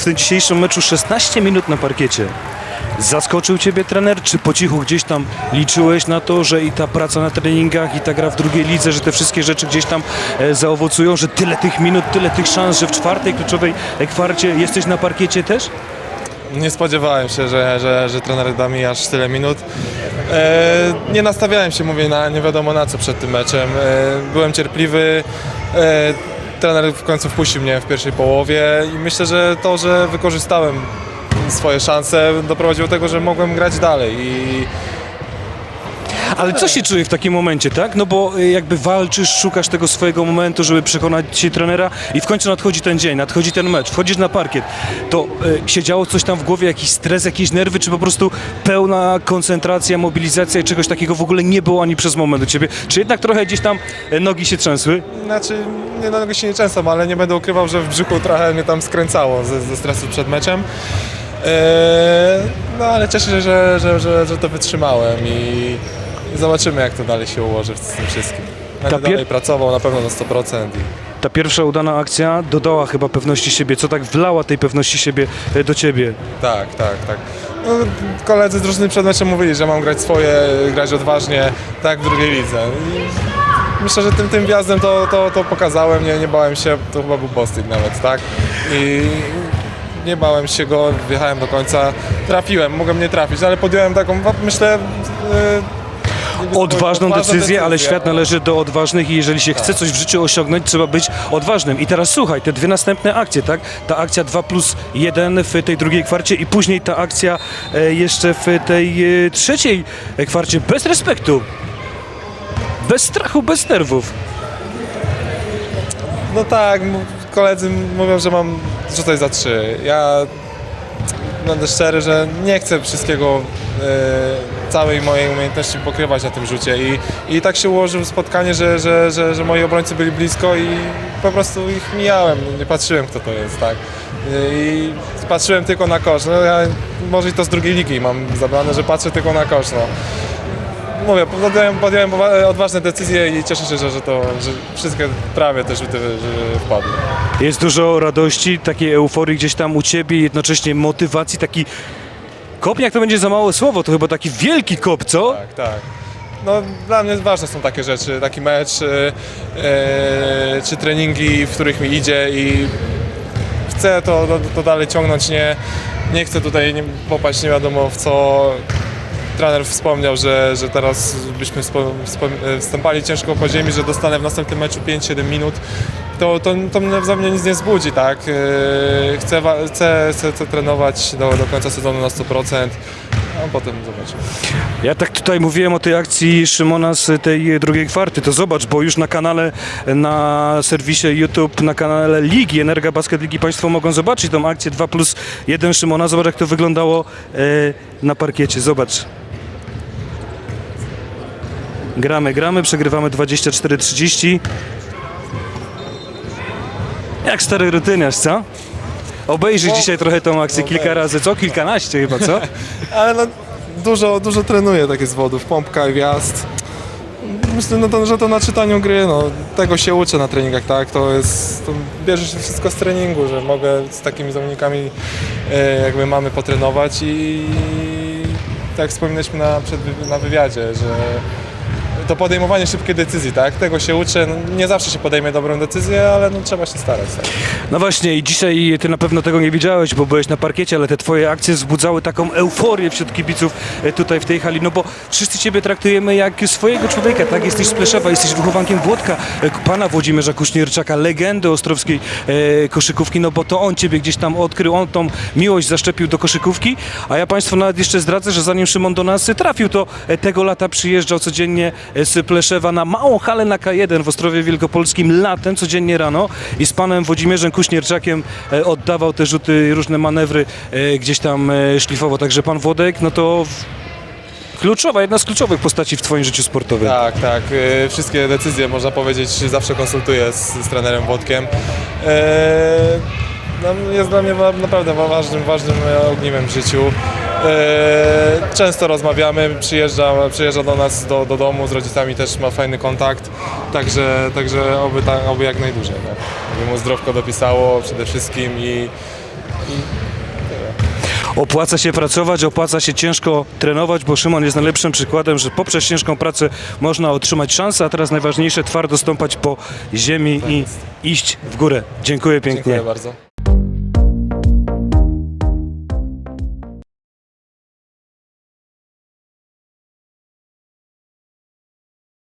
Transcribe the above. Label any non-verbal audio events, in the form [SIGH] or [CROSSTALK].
w tym dzisiejszym meczu 16 minut na parkiecie. Zaskoczył Ciebie trener, czy po cichu gdzieś tam liczyłeś na to, że i ta praca na treningach, i ta gra w drugiej lidze, że te wszystkie rzeczy gdzieś tam e, zaowocują, że tyle tych minut, tyle tych szans, że w czwartej kluczowej kwarcie jesteś na parkiecie też? Nie spodziewałem się, że, że, że trener da mi aż tyle minut. E, nie nastawiałem się, mówię, na nie wiadomo na co przed tym meczem. E, byłem cierpliwy. E, trener w końcu wpuścił mnie w pierwszej połowie i myślę, że to, że wykorzystałem swoje szanse doprowadziło do tego, że mogłem grać dalej i Ale co się czuje w takim momencie, tak? No bo y, jakby walczysz, szukasz tego swojego momentu, żeby przekonać się trenera i w końcu nadchodzi ten dzień, nadchodzi ten mecz, wchodzisz na parkiet. To y, się działo coś tam w głowie, jakiś stres, jakieś nerwy, czy po prostu pełna koncentracja, mobilizacja i czegoś takiego w ogóle nie było ani przez moment u ciebie? Czy jednak trochę gdzieś tam y, nogi się trzęsły? Znaczy, nie na tego się nie często, ale nie będę ukrywał, że w brzuchu trochę mnie tam skręcało ze, ze stresu przed meczem. Eee, no ale cieszę się, że, że, że, że to wytrzymałem i zobaczymy jak to dalej się ułoży z tym wszystkim. Będę Ta pier- dalej pracował na pewno na 100% i Ta pierwsza udana akcja dodała chyba pewności siebie. Co tak wlała tej pewności siebie y, do ciebie? tak, tak, tak. No, koledzy z drużyny przed meczem mówili, że mam grać swoje, grać odważnie, tak jak w drugiej lidze. I myślę, że tym, tym wjazdem to, to, to pokazałem, nie, nie bałem się, to chyba był postyk nawet, tak? I nie bałem się go, wjechałem do końca, trafiłem, mogłem nie trafić, ale podjąłem taką, myślę... Yy, Odważną decyzję, ale świat należy do odważnych i jeżeli się chce coś w życiu osiągnąć, trzeba być odważnym. I teraz słuchaj, te dwie następne akcje, tak? Ta akcja 2 plus 1 w tej drugiej kwarcie i później ta akcja e, jeszcze w tej e, trzeciej kwarcie. Bez respektu. Bez strachu, bez nerwów. No tak, koledzy mówią, że mam rzucać za trzy. Ja będę szczery, że nie chcę wszystkiego, e, całej mojej umiejętności pokrywać na tym rzucie i, i tak się ułożyło spotkanie, że, że, że, że moi obrońcy byli blisko i po prostu ich mijałem, nie patrzyłem kto to jest, tak. I patrzyłem tylko na kosz. No ja może i to z drugiej ligi mam zabrane, że patrzę tylko na kosz, no. Mówię, podjąłem, podjąłem odważne decyzje i cieszę się, że, że to, że wszystkie prawie te rzuty wpadły. Jest dużo radości, takiej euforii gdzieś tam u ciebie, jednocześnie motywacji, taki kop, jak to będzie za małe słowo, to chyba taki wielki kop, co? Tak, tak. No, dla mnie ważne są takie rzeczy, taki mecz, e, czy treningi, w których mi idzie i chcę to, to, to dalej ciągnąć, nie, nie chcę tutaj popaść nie wiadomo w co. Trener wspomniał, że, że teraz byśmy e, stąpali ciężko po ziemi, że dostanę w następnym meczu 5-7 minut. To, to, to za mnie nic nie zbudzi, tak? E, Chcę, chcę, chcę, chcę trenować do, do końca sezonu na 100%, a potem zobaczymy. Ja tak tutaj mówiłem o tej akcji Szymona z tej drugiej kwarty, to zobacz, bo już na kanale, na serwisie YouTube, na kanale Ligi, Energa Basket Ligi Państwo mogą zobaczyć tą akcję 2 plus 1 Szymona. Zobacz jak to wyglądało e, na parkiecie, zobacz. Gramy, gramy, przegrywamy 24-30. Jak stary rutyniarz, co? Obejrzyj dzisiaj trochę tą akcję kilka razy, co? Kilkanaście chyba, co? [LAUGHS] Ale no, dużo, dużo trenuję takie zwodów, pompka i wjazd. Myślę, no to, że to na czytaniu gry, no, tego się uczę na treningach, tak, to jest, to bierze się wszystko z treningu, że mogę z takimi zawodnikami e, jakby mamy potrenować i tak jak wspominaliśmy na, przed, na wywiadzie, że to podejmowanie szybkiej decyzji, tak, tego się uczę, no, nie zawsze się podejmie dobrą decyzję, ale no, trzeba się starać, tak. No właśnie i dzisiaj ty na pewno tego nie widziałeś, bo byłeś na parkiecie, ale te twoje akcje wzbudzały taką euforię wśród kibiców e, tutaj w tej hali, no bo wszyscy ciebie traktujemy jak swojego człowieka, tak? Jesteś z Pleszewa, jesteś wychowankiem Włodka, e, pana Włodzimierza Kuśnierczaka, legendy ostrowskiej e, koszykówki, no bo to on ciebie gdzieś tam odkrył, on tą miłość zaszczepił do koszykówki, a ja państwu nawet jeszcze zdradzę, że zanim Szymon do nas trafił, to e, tego lata przyjeżdżał codziennie z Pleszewa na małą halę na K1 w Ostrowie Wielkopolskim latem, codziennie rano i z panem Włodzimierzem Kuśnierczakiem e, oddawał te rzuty, różne manewry e, gdzieś tam e, szlifowo. Także pan Włodek, no to kluczowa, jedna z kluczowych postaci w twoim życiu sportowym. Tak, tak. Wszystkie decyzje, można powiedzieć, zawsze konsultuję z, z trenerem Włodkiem. E, no, Jest dla mnie naprawdę wa- ważnym, ważnym ogniwem w życiu. E, Często rozmawiamy, przyjeżdża, przyjeżdża do nas do, do domu, z rodzicami też ma fajny kontakt, także, także oby, ta, oby jak najdłużej. Tak. żeby mu zdrowko dopisało przede wszystkim i, Opłaca się pracować, opłaca się ciężko trenować, bo Szymon jest najlepszym przykładem, że poprzez ciężką pracę można otrzymać szansę, a teraz najważniejsze twardo stąpać po ziemi i iść w górę. Dziękuję pięknie. dziękuję bardzo.